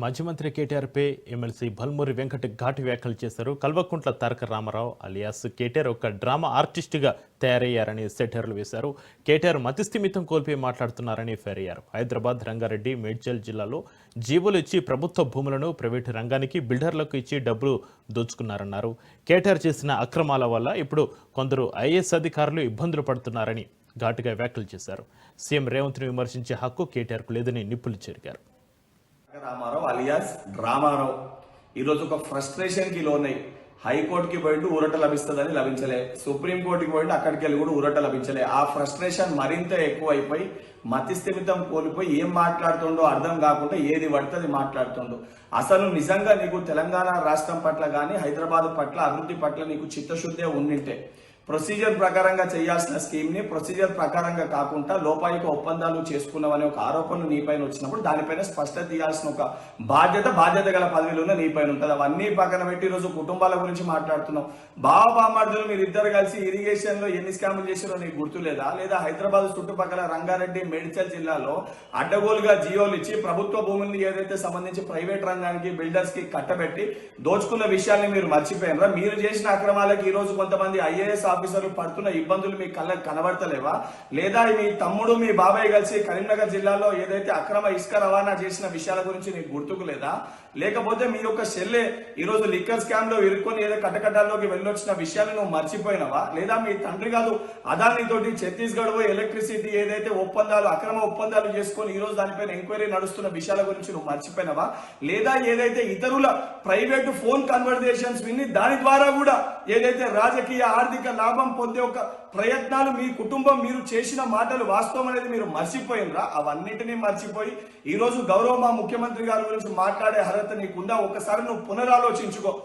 మాజీ మంత్రి కేటీఆర్పై ఎమ్మెల్సీ బల్మూరి వెంకట ఘాటు వ్యాఖ్యలు చేశారు. కల్వకుంట్ల తారక రామారావు అలియాస్ కేటీఆర్ ఒక డ్రామా ఆర్టిస్టుగా తయారయ్యారని సెటర్లు వేశారు. కేటీఆర్ మతిస్థిమితం కోల్పోయి మాట్లాడుతున్నారని ఫెరయ్యారు. హైదరాబాద్ రంగారెడ్డి మేడ్చల్ జిల్లాలో జీవులు ఇచ్చి ప్రభుత్వ భూములను ప్రైవేటు రంగానికి బిల్డర్లకు ఇచ్చి డబ్బులు దోచుకున్నారన్నారు. కేటీఆర్ చేసిన అక్రమాల వల్ల ఇప్పుడు కొందరు ఐఏఎస్ అధికారులు ఇబ్బందులు పడుతున్నారని ఘాటుగా వ్యాఖ్యలు చేశారు. సీఎం రేవంత్ను విమర్శించే హక్కు కేటీఆర్కు లేదని నిప్పులు చెరిగారు. రామారావు అలియాస్ రామారావు. ఈరోజు ఒక ఫ్రస్ట్రేషన్కి లోనై హైకోర్టుకి పోయిండు ఊరట లభిస్తుందని లభించలే. సుప్రీంకోర్టుకి పోయిండు అక్కడికి వెళ్ళి కూడా ఊరట లభించలే. ఆ ఫ్రస్ట్రేషన్ మరింత ఎక్కువైపోయి మతిస్థిమితం కోల్పోయి ఏం మాట్లాడుతుండో అర్థం కాకుండా ఏది పడితే అది మాట్లాడుతుండో. అసలు నిజంగా నీకు తెలంగాణ రాష్ట్రం పట్ల కానీ హైదరాబాద్ పట్ల అభివృద్ధి పట్ల నీకు చిత్తశుద్ధే ఉండింటే ప్రొసీజర్ ప్రకారంగా చేయాల్సిన స్కీమ్ని ప్రొసీజర్ ప్రకారంగా కాకుండా లోపాయిక ఒప్పందాలు చేసుకున్నామనే ఒక ఆరోపణలు నీపైన వచ్చినప్పుడు దానిపైన స్పష్టత తీయాల్సిన ఒక బాధ్యత బాధ్యత గల పదవిలో నీపైన ఉంటుంది. అవన్నీ పక్కన పెట్టి ఈరోజు రోజు కుటుంబాల గురించి మాట్లాడుతున్నాం. బావ బామార్దులు మీరు ఇద్దరు కలిసి ఇరిగేషన్లో ఎన్ని స్కాములు చేశారో నీకు గుర్తులేదా? లేదా హైదరాబాద్ చుట్టుపక్కల రంగారెడ్డి మేడ్చల్ జిల్లాలో అడ్డగోలుగా జియోలు ఇచ్చి ప్రభుత్వ భూముల్ని ఏదైతే సంబంధించి ప్రైవేట్ రంగానికి బిల్డర్స్కి కట్టబెట్టి దోచుకున్న విషయాన్ని మీరు మర్చిపోయినరా? మీరు చేసిన అక్రమాలకి ఈ రోజు కొంతమంది ఐఏఎస్ ఆఫీసర్లు పడుతున్న ఇబ్బందులు మీ కళ్ళకి కనబడతలేవా? లేదా మీ తమ్ముడు మీ బాబాయ్ కలిసి కరీంనగర్ జిల్లాలో ఏదైతే అక్రమ ఇసుక రవాణా చేసిన విషయాల గురించి నీకు గుర్తుకు లేదా లేకపోతే మీ యొక్క సెల్లే ఈ రోజు లిక్కర్ స్కామ్లో ఇరుక్కొని ఏదో కట్టకట్టాల్లోకి వెళ్ళొచ్చిన విషయాలు నువ్వు మర్చిపోయినవా? లేదా మీ తండ్రి కాదు అదాని తోటి ఛత్తీస్గఢ్ ఎలక్ట్రిసిటీ ఏదైతే ఒప్పందాలు అక్రమ ఒప్పందాలు చేసుకొని ఈరోజు దానిపైన ఎంక్వైరీ నడుస్తున్న విషయాల గురించి నువ్వు మర్చిపోయినవా? లేదా ఏదైతే ఇతరుల ప్రైవేట్ ఫోన్ కన్వర్జేషన్స్ విని దాని ద్వారా కూడా ఏదైతే రాజకీయ ఆర్థిక లాభం పొందే ఒక ప్రయత్నాలు మీ కుటుంబం మీరు చేసిన మాటలు వాస్తవం అనేది మీరు మర్చిపోయినరా? అవన్నిటినీ మర్చిపోయి ఈ రోజు గౌరవ మా ముఖ్యమంత్రి గారి గురించి మాట్లాడే అర్హత నీకుందా? ఒకసారి నువ్వు పునరాలోచించుకో.